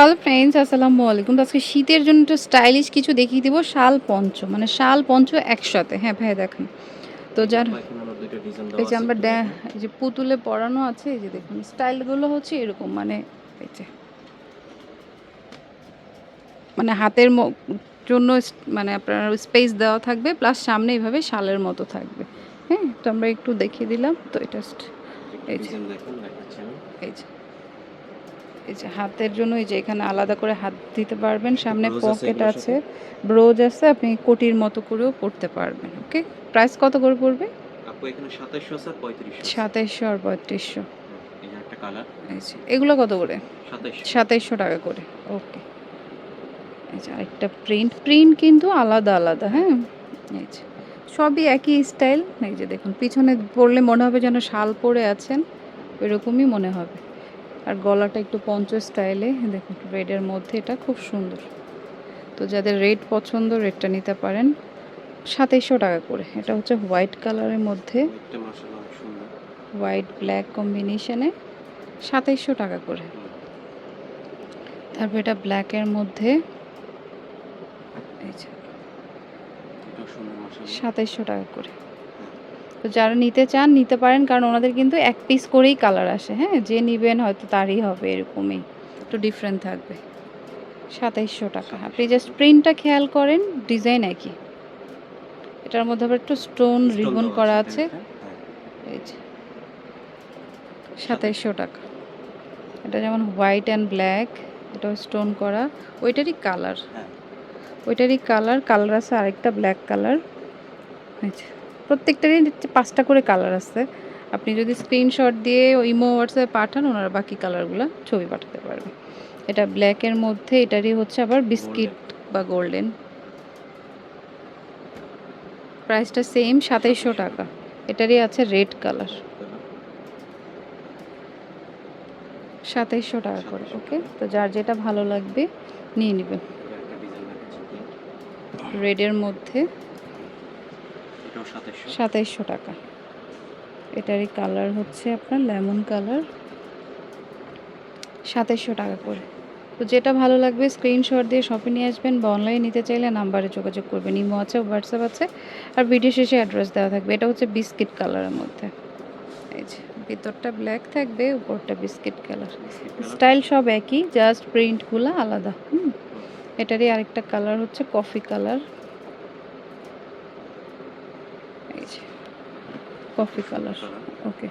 Hello friends আসসালামু আলাইকুম। তো আজকে শীতের জন্য একটু স্টাইলিশ কিছু দেখিয়ে দিব শাল পঞ্চ মানে শাল পঞ্চ একসাথে। হ্যাঁ ভাই দেখেন। তো যার এই যে আমরা এই যে পুতুলে পরানো আছে এই যে দেখুন স্টাইলগুলো হচ্ছে এরকম মানে এই যে। মানে হাতের জন্য মানে আপনার স্পেস দেওয়া থাকবে প্লাস সামনে এইভাবে শালের মতো থাকবে। হ্যাঁ তো আমরা একটু দেখিয়ে দিলাম। তো এটা এই যে। এই যে। এই যে হাতের জন্য এই যে এখানে আলাদা করে হাত দিতে পারবেন সামনে পকেট আছে ব্রোজ আছে আপনি কোটির মতো করেও পড়তে পারবেন ওকে প্রাইস কত করে পড়বে? আপু এখানে 2700 আছে 3500 সাতাইশশো আর বত্রিশশো এই যে একটা কালার এগুলো কত করে? 2700 সাতাইশশো টাকা করে ওকে এই যে আরেকটা প্রিন্ট প্রিন্ট কিন্তু আলাদা আলাদা হ্যাঁ? এই যে সবই একই স্টাইল এই যে দেখুন পিছনে পড়লে মনে হবে যেন শাল পরে আছেন ওইরকমই মনে হবে। আর গলাটা একটু পঞ্চ স্টাইলে দেখুন রেডের মধ্যে এটা খুব সুন্দর। তো যাদের রেড পছন্দ রেডটা নিতে পারেন। সাতাইশশো টাকা করে। এটা হচ্ছে হোয়াইট কালারের মধ্যে। হোয়াইট ব্ল্যাক কম্বিনেশনে সাতাইশশো টাকা করে। তারপর এটা ব্ল্যাকের মধ্যে। সাতাইশশো টাকা করে। তো যারা নিতে চান নিতে পারেন কারণ ওনাদের কিন্তু এক পিস করেই কালার আসে হ্যাঁ? যে নিবেন হয়তো তারই হবে এরকমই। একটু ডিফারেন্ট থাকবে। সাতাইশশো টাকা। আপনি জাস্ট প্রিন্টটা খেয়াল করেন ডিজাইন একই। এটার মধ্যে আবার একটু স্টোন রিবন করা আছে। আছে এই যে। সাতাইশশো টাকা। এটা যেমন হোয়াইট অ্যান্ড ব্ল্যাক এটা স্টোন করা। ওইটারই কালার হ্যাঁ। ওইটারই কালার কালার আছে আরেকটা ব্ল্যাক কালার প্রত্যেকটারই পাঁচটা করে কালার আছে। আপনি যদি স্ক্রিনশট দিয়ে ইমো হোয়াটসঅ্যাপে পাঠান, ওনারা বাকি কালারগুলো ছবি পাঠাতে পারবে। এটা ব্ল্যাকের মধ্যে, এটারই হচ্ছে আবার বিস্কিট বা গোল্ডেন প্রাইসটা সেম সাতাইশশো টাকা। এটারই আছে রেড কালার সাতাইশশো টাকা করে ওকে তো যার যেটা ভালো লাগবে, নিয়ে নেবেন রেডের মধ্যে এটাও 2700 সাতাইশশো। টাকা। এটারই কালার হচ্ছে আপনার লেমন কালার। সাতাইশশো টাকা করে। তো যেটা ভালো লাগবে স্ক্রিনশট দিয়ে শপে নিয়ে আসবেন বা অনলাইনে নিতে চাইলে নাম্বারে যোগাযোগ করবেন। ইমো আছে হোয়াটসঅ্যাপ আছে। আর ভিডিও শেষে অ্যাড্রেস দেওয়া থাকবে। এটা হচ্ছে বিস্কিট কালারের মধ্যে। এই যে ভিতরটা ব্ল্যাক থাকবে উপরটা বিস্কিট কালার স্টাইল সব একই জাস্ট প্রিন্টগুলো আলাদা। হুম। এটারই আরেকটা কালার হচ্ছে কফি কালার এই যে কফি কালার ওকে।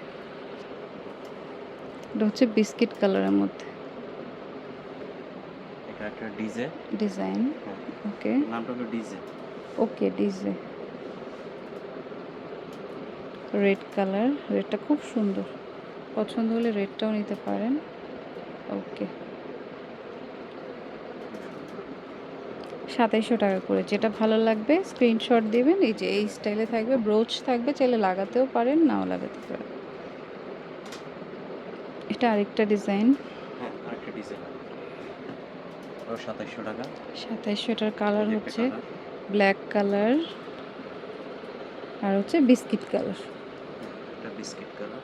এটা হচ্ছে বিস্কিট কালারের মধ্যে। এটা একটা ডিজে। ডিজাইন হ্যাঁ। ওকে। নামটা হলো DJ. Okay DJ. Red colour রেডটা খুব সুন্দর। পছন্দ হলে রেডটাও নিতে পারেন। ওকে। সাতাইশশো টাকা করে। যেটা ভালো লাগবে স্ক্রিনশট দিবেন এই যে এই স্টাইলে থাকবে ব্রোচ থাকবে চাইলে লাগাতেও পারেন নাও লাগাতে পারেন। এটা আরেকটা ডিজাইন হ্যাঁ 2700 টাকা। সাতাইশশো এটার কালার হচ্ছে ব্ল্যাক কালার আর হচ্ছে biscuit colour biscuit colour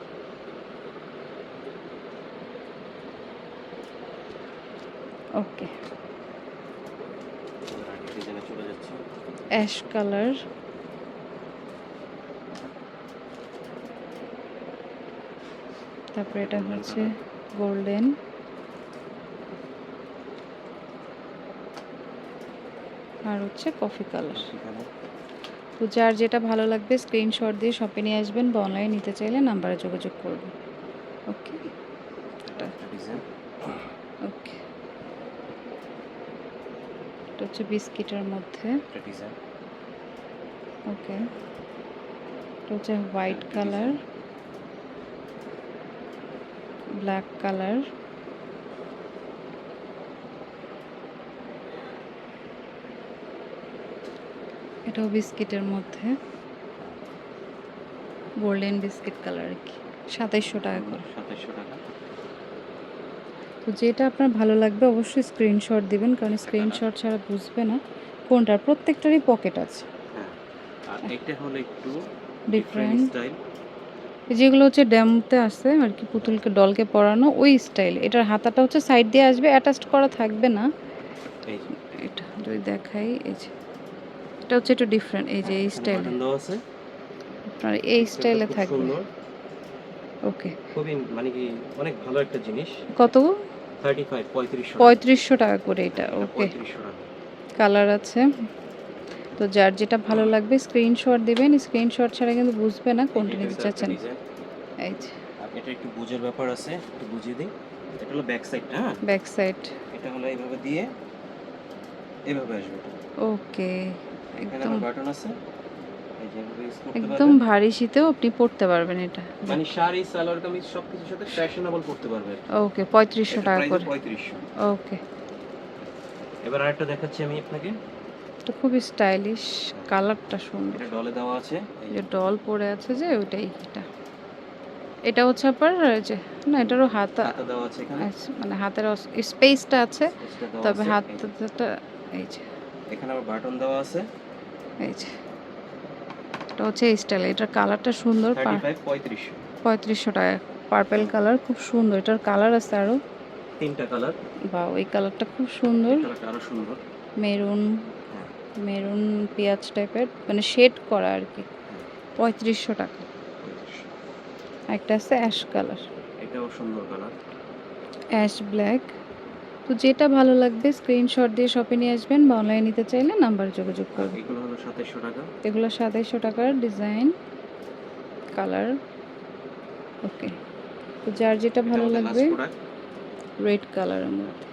okay চলে যাচ্ছে। Ash colour. তারপরে এটা হচ্ছে গোল্ডেন। আর হচ্ছে কফি কালার। তো যার যেটা ভালো লাগবে স্ক্রিনশট দিয়ে শপে নিয়ে আসবেন বা অনলাইন নিতে চাইলে নাম্বারে যোগাযোগ করবেন। ওকে এটা হচ্ছে বিস্কিটের মধ্যে। ওকে। এটা হচ্ছে হোয়াইট কালার। Black colour. এটাও বিস্কিটের মধ্যে। গোল্ডেন বিস্কিট কালার কি। সাতাইশশো টাকা করে। 2700 টাকা। তো যেটা আপনার ভালো লাগবে অবশ্যই স্ক্রিনশট দিবেন কারণ স্ক্রিনশট ছাড়া বুঝবে না কোনটার প্রত্যেকটারই পকেট আছে। হ্যাঁ আর এটা হলো একটু ডিফারেন্ট স্টাইল যেগুলো হচ্ছে ড্যামতে আসছে আর কি পুতুলকে ডলকে পরানো ওই স্টাইল এটার হাতাটা হচ্ছে সাইড দিয়ে আসবে অ্যাটাচড করা থাকবে না। এটা যদি দেখাই এই যে। এটা হচ্ছে একটু ডিফারেন্ট এই যে এই স্টাইল আছে। আপনার এই স্টাইলে থাকবে। ওকে খুবই মানে কি অনেক ভালো একটা জিনিস। কত পঁয়ত্রিশশো টাকা। করে এটা ওকে কালার আছে। তো যার যেটা ভালো লাগবে স্ক্রিনশট দিবেন। স্ক্রিনশট ছাড়া কিন্তু বুঝবে না কোনটা নিতে চাচ্ছেন। এই যে। এটা একটু বুঝের ব্যাপার আছে একটু বুঝিয়ে দিই। এটা হলো ব্যাক সাইডটা হ্যাঁ? ব্যাক সাইড এটা হলো এইভাবে দিয়ে এভাবে আসবে ওকে একদম। বাটন আছে এই যে এভাবে use করতে একদম ভারী শীতেও আপনি পড়তে পারবেন এটা। মানে শাড়ি সালোয়ার কামিজ সবকিছুর সাথে ফ্যাশনেবল করতে পারবে ওকে পঁয়ত্রিশশো টাকা করে। পঁয়ত্রিশশো। ওকে। এবার আরেকটা দেখাচ্ছি আমি আপনাকে। এটা খুবই স্টাইলিশ কালারটা সুন্দর। এটা ডলে দেওয়া আছে। এই যে ডল পরে আছে যে ওইটাই এটা। এটা হচ্ছে আপনার যে না এটারও হাতা হাতা দেওয়া আছে এখানে। মানে হাতের স্পেসটা আছে তবে হাতটা এই যে। এখানে আবার বাটন দেওয়া আছে। এই যে। এটা হচ্ছে এই স্টাইল এটার কালারটা সুন্দর পঁয়ত্রিশশো টাকা। পার্পেল কালার খুব সুন্দর। এটার কালার আছে আরও তিনটা কালার বা ওই কালারটা খুব সুন্দর। আরও সুন্দর। মেরুন হ্যাঁ। মেরুন পেঁয়াজ টাইপের মানে শেড করা আর কি। পঁয়ত্রিশশো টাকা। একটা আছে অ্যাশ কালার এটাও সুন্দর কালার অ্যাশ ব্ল্যাক তো যেটা ভালো লাগবে স্ক্রিনশট দিয়ে শপে নিয়ে আসবেন বা অনলাইনে নিতে চাইলে নাম্বার যোগাযোগ করবেন। এগুলো হলো সাতাইশশো টাকা। এগুলো সাতাইশশো টাকার ডিজাইন কালার ওকে তো যার যেটা ভালো লাগবে রেড কালারের মধ্যে।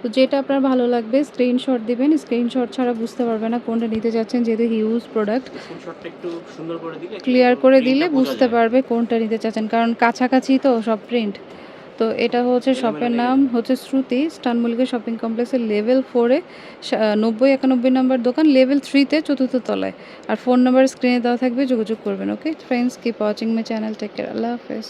তো যেটা আপনার ভালো লাগবে স্ক্রিনশট দিবেন। স্ক্রিনশট ছাড়া বুঝতে পারবে না কোনটা নিতে যাচ্ছেন যেহেতু হিউজ প্রোডাক্ট স্ক্রিনশটটা একটু সুন্দর করে দিলে ক্লিয়ার করে দিলে বুঝতে পারবে কোনটা নিতে চাচ্ছেন। কারণ কাছাকাছি তো সব প্রিন্ট তো এটা হচ্ছে শপের নাম হচ্ছে শ্রুতি স্টান মল্লিকা শপিং কমপ্লেক্সের লেভেল ফোরে নব্বই একানব্বই নাম্বার দোকান লেভেল থ্রিতে চতুর্থ তলায়। আর ফোন নাম্বার স্ক্রিনে দেওয়া থাকবে যোগাযোগ করবেন okay friends keep watching my channel take care আল্লাহ হাফেজ।